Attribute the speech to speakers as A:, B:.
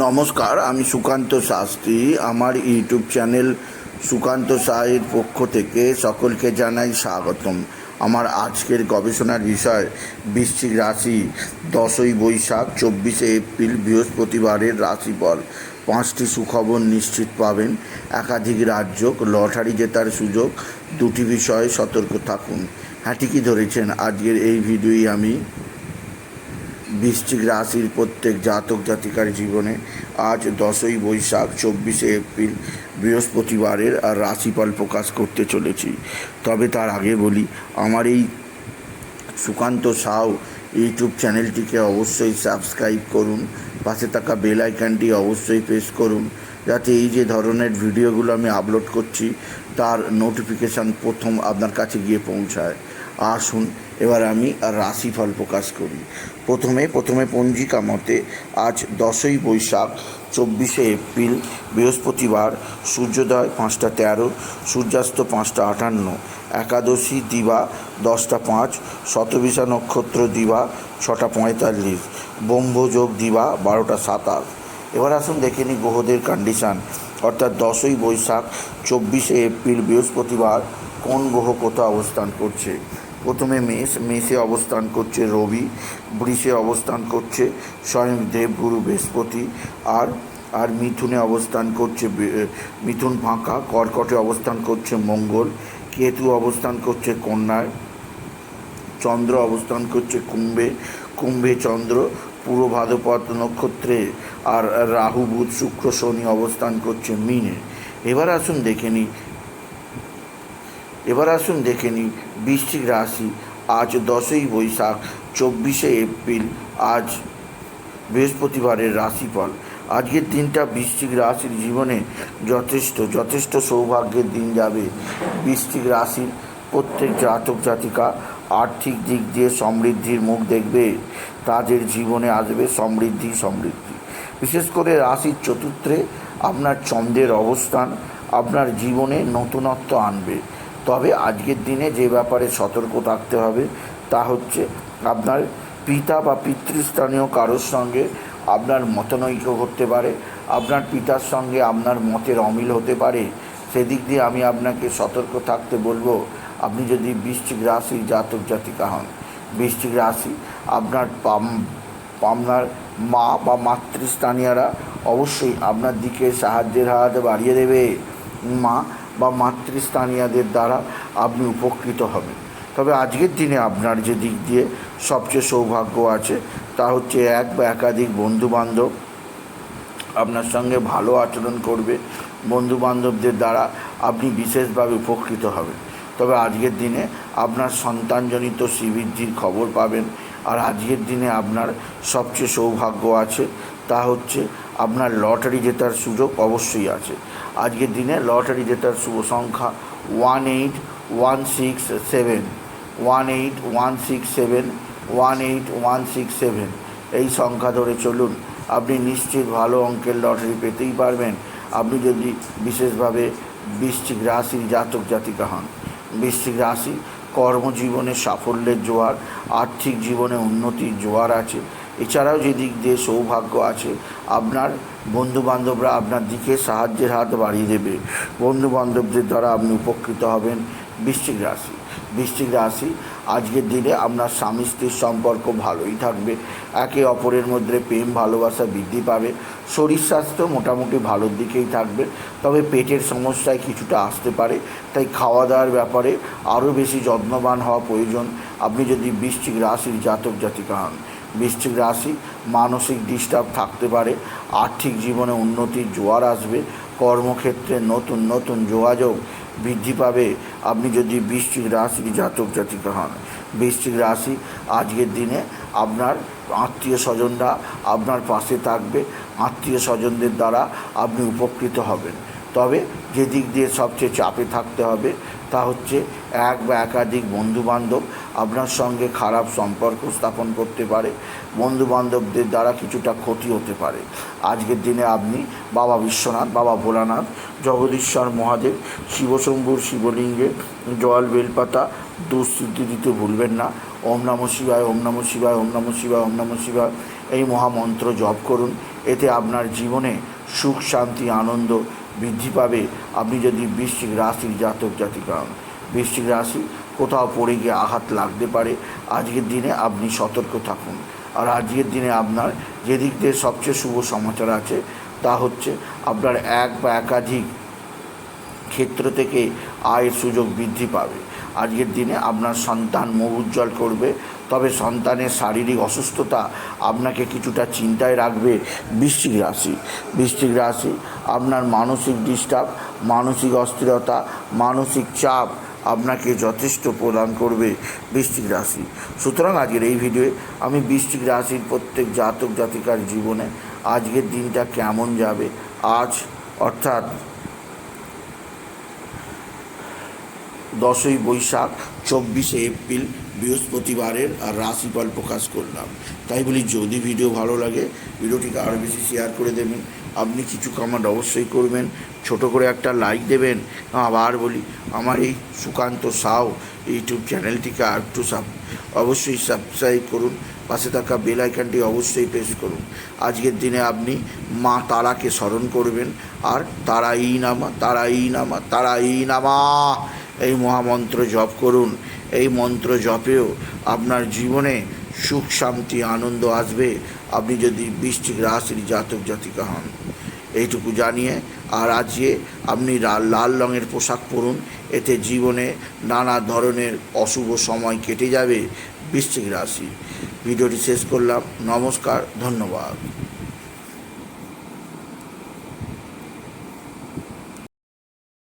A: নমস্কার, আমি সুকান্ত শাস্ত্রী। আমার ইউটিউব চ্যানেল সুকান্ত সাহের পক্ষ থেকে সকলকে জানাই স্বাগতম। আমার আজকের গবেষণার বিষয়, বৃশ্চিক রাশি, দশই বৈশাখ, চব্বিশে এপ্রিল, বৃহস্পতিবারের রাশিফল। পাঁচটি সুখবর নিশ্চিত পাবেন। একাধিক রাজ্য লটারি জেতার সুযোগ, দুটি বিষয়ে সতর্ক থাকুন। হ্যাঁ ঠিকই ধরেছেন। আজকের এই ভিডিওই আমি বৃশ্চিক রাশির প্রত্যেক জাতক জাতিকার জীবনে আজ দশই বৈশাখ, চব্বিশে এপ্রিল বৃহস্পতিবারের আর রাশিফল প্রকাশ করতে চলেছি। তবে তার আগে বলি, আমার এই সুকান্ত সাউ ইউটিউব চ্যানেলটিকে অবশ্যই সাবস্ক্রাইব করুন, পাশে থাকা বেল আইকনটি অবশ্যই প্রেস করুন, যাতে এই যে ধরনের ভিডিওগুলো আমি আপলোড করছি, তার নোটিফিকেশান প্রথম আপনার কাছে গিয়ে পৌঁছায়। আসুন, এবার আমি রাশিফল প্রকাশ করি। প্রথমে প্রথমে পঞ্জিকা মতে আজ দশই বৈশাখ, চব্বিশে এপ্রিল, বৃহস্পতিবার, সূর্যোদয় পাঁচটা তেরো, সূর্যাস্ত পাঁচটা আটান্ন, একাদশী দিবা দশটা পাঁচ, শতবিশা নক্ষত্র দিবা ছটা পঁয়তাল্লিশ ব্রহ্মযোগ দিবা বারোটা সাতাশ। এবার আসুন দেখে নিই গ্রহদের কন্ডিশান অর্থাৎ দশই বৈশাখ, চব্বিশে এপ্রিল, বৃহস্পতিবার কোন গ্রহ কোথাও অবস্থান করছে? প্রথমে মেষ মেষে অবস্থান করছে রবি, বৃষে অবস্থান করছে স্বয়ং দেবগুরু বৃহস্পতি, আর আর মিথুনে অবস্থান করছে মিথুন ফাঁকা, কর্কটে অবস্থান করছে মঙ্গল, কেতু অবস্থান করছে কন্যায় চন্দ্র অবস্থান করছে কুম্ভে কুম্ভে চন্দ্র, পূর্ব ভাদ্রপদ নক্ষত্রে, আর রাহু, বুধ, শুক্র, শনি অবস্থান করছে মিনে। এবার আসুন দেখে নিই এবার আসুন দেখে নিই বৃশ্চিক রাশি। আজ দশই বৈশাখ, চব্বিশে এপ্রিল, আজ বৃহস্পতিবারের রাশিফল। আজকের দিনটা বৃষ্টিক রাশির জীবনে যথেষ্ট যথেষ্ট সৌভাগ্যের দিন যাবে। বৃষ্টিক রাশির প্রত্যেক জাতক জাতিকা আর্থিক দিক দিয়ে সমৃদ্ধির মুখ দেখবে। তাদের জীবনে আসবে সমৃদ্ধি সমৃদ্ধি। বিশেষ করে রাশির চতুর্থে আপনার চন্দ্রের অবস্থান আপনার জীবনে নতুনত্ব আনবে। তবে আজকের দিনে যে ব্যাপারে সতর্ক থাকতে হবে, তা হচ্ছে আপনার পিতা বা পিতৃস্থানীয় কারোর সঙ্গে আপনার মতনৈক্য ঘটতে পারে, আপনার পিতার সঙ্গে আপনার মতের অমিল হতে পারে। সেদিক দিয়ে আমি আপনাকে সতর্ক থাকতে বলব, আপনি যদি বৃশ্চিক রাশির জাতক জাতিকা হন, বৃশ্চিক রাশি আপনার আপনার মা বা মাতৃস্থানীয়রা অবশ্যই আপনার দিকে সাহায্যের হাত বাড়িয়ে দেবে। মা বা মাতৃস্থানীয়দের দ্বারা আপনি উপকৃত হবেন। তবে আজকের দিনে আপনার যে দিক দিয়ে সবচেয়ে সৌভাগ্য আছে, তা হচ্ছে এক বা একাধিক বন্ধুবান্ধব আপনার সঙ্গে ভালো আচরণ করবে। বন্ধু বান্ধবদের দ্বারা আপনি বিশেষভাবে উপকৃত হবেন। তবে আজকের দিনে আপনার সন্তানজনিত শ্রীবৃদ্ধির খবর পাবেন। আর আজকের দিনে আপনার সবচেয়ে সৌভাগ্য আছে, তা হচ্ছে আপনার লটারি জেতার সুযোগ অবশ্যই আছে। আজকের দিনে লটারি জেতার শুভ সংখ্যা one eight one six seven, one eight one six seven, one eight one six seven. এই সংখ্যা ধরে চলুন, আপনি নিশ্চিত ভালো অঙ্কের লটারি পেতেই পারবেন। আপনি যদি বিশেষভাবে বৃশ্চিক রাশির জাতক জাতিকা হন, বৃশ্চিক রাশি কর্মজীবনে সাফল্যের জোয়ার, আর্থিক জীবনে উন্নতির জোয়ার আছে এছাড়াও যে দিক দিয়ে সৌভাগ্য আছে, আপনার বন্ধু বান্ধবরা আপনার দিকে সাহায্যের হাত বাড়িয়ে দেবে। বন্ধু বান্ধবদের দ্বারা আপনি উপকৃত হবেন বৃশ্চিক রাশি। বৃশ্চিক রাশি, আজকের দিনে আপনার স্বামী স্ত্রীর সম্পর্ক ভালোই থাকবে। একে অপরের মধ্যে প্রেম, ভালোবাসা বৃদ্ধি পাবে। শরীর স্বাস্থ্য মোটামুটি ভালোর দিকেই থাকবে। তবে পেটের সমস্যায় কিছুটা আসতে পারে। তাই খাওয়া দাওয়ার ব্যাপারে আরও বেশি যত্নবান হওয়া প্রয়োজন। আপনি যদি বৃশ্চিক রাশির জাতক জাতিকা হন বৃশ্চিক রাশি, মানসিক ডিস্টার্ব থাকতে পারে, আর্থিক জীবনে উন্নতির জোয়ার আসবে, কর্মক্ষেত্রে নতুন নতুন যোগাযোগ বৃদ্ধি পাবে। আপনি যদি বৃশ্চিক রাশির জাতক জাতিকা হন, বৃশ্চিক রাশি আজকের দিনে আপনার আত্মীয় স্বজনরা আপনার পাশে থাকবে, আত্মীয় স্বজনদের দ্বারা আপনি উপকৃত হবেন। তবে যে দিক দিয়ে সবচেয়ে চাপে থাকতে হবে তা হচ্ছে এক বা একাধিক বন্ধুবান্ধব আপনার সঙ্গে খারাপ সম্পর্ক স্থাপন করতে পারে, বন্ধুবান্ধবদের দ্বারা কিছুটা ক্ষতি হতে পারে। আজকের দিনে আপনি বাবা বিশ্বনাথ, বাবা ভোলানাথ, জগদীশ্বর মহাদেব, শিবশম্ভুর শিবলিঙ্গে, জল বেলপাতা দুঃসিদ্ধি দিতে ভুলবেন না। ওম নম শিবায়, ওম নম শিবায়, ওম নম শিবায়, ওম নম শিবায়। এই মহামন্ত্র জপ করুন। এতে আপনার জীবনে সুখ, শান্তি, আনন্দ বৃদ্ধি পাবে। আপনি যদি বৃশ্চিক রাশির জাতক জাতিকা বৃশ্চিক রাশি কোথাও পড়ে গিয়ে আঘাত লাগতে পারে। আজকের দিনে আপনি সতর্ক থাকুন। আর আজকের দিনে আপনার যেদিক দিয়ে সবচেয়ে শুভ সমাচার আছে, তা হচ্ছে আপনার এক বা একাধিক ক্ষেত্র থেকে আয়ের সুযোগ বৃদ্ধি পাবে। আজকের দিনে আপনার সন্তান মুখ উজ্জ্বল করবে, তবে সন্তানের শারীরিক অসুস্থতা আপনাকে কিছুটা চিন্তায় রাখবে বৃশ্চিক রাশি। বৃশ্চিক রাশি আপনার মানসিক ডিস্টার্ব মানসিক অস্থিরতা, মানসিক চাপ আপনাকে যথেষ্ট প্রদান করবে বৃষ্টিক রাশি। সুতরাং আজকের এই ভিডিওয়ে আমি বৃষ্টিক রাশির প্রত্যেক জাতক জাতিকার জীবনে আজকের দিনটা কেমন যাবে, আজ অর্থাৎ দশই বৈশাখ, চব্বিশে এপ্রিল বৃহস্পতিবারের আর রাশিফল প্রকাশ করলাম। তাই বলি, যদি ভিডিও ভালো লাগে, ভিডিওটিকে আরও বেশি শেয়ার করে দেবেন। আপনি কিছু কমেন্ট অবশ্যই করবেন, ছোট করে একটা লাইক দেবেন। আবার বলি, আমার এই সুকান্ত সাউ ইউটিউব চ্যানেলটিকে আর একটু সাব অবশ্যই সাবস্ক্রাইব করুন। পাশে থাকা বেল আইকনটি অবশ্যই প্রেস করুন। আজকের দিনে আপনি মা তারাকে স্মরণ করবেন। আর তারা ই নামা তারা ই নামা তারা ই নামা, এই মহামন্ত্র জপ করুন। এই মন্ত্র জপেও আপনার জীবনে সুখ, শান্তি, আনন্দ আসবে। আপনি যদি বৃষ্টিক রাশির জাতক, জাতিকা হন। এইটুকু জানিয়ে আর আজকে আপনি লাল রঙের পোশাক পরুন। এতে জীবনে নানা ধরনের অশুভ সময় কেটে যাবে বৃশ্চিক রাশি। ভিডিওটি শেষ করলাম। নমস্কার, ধন্যবাদ।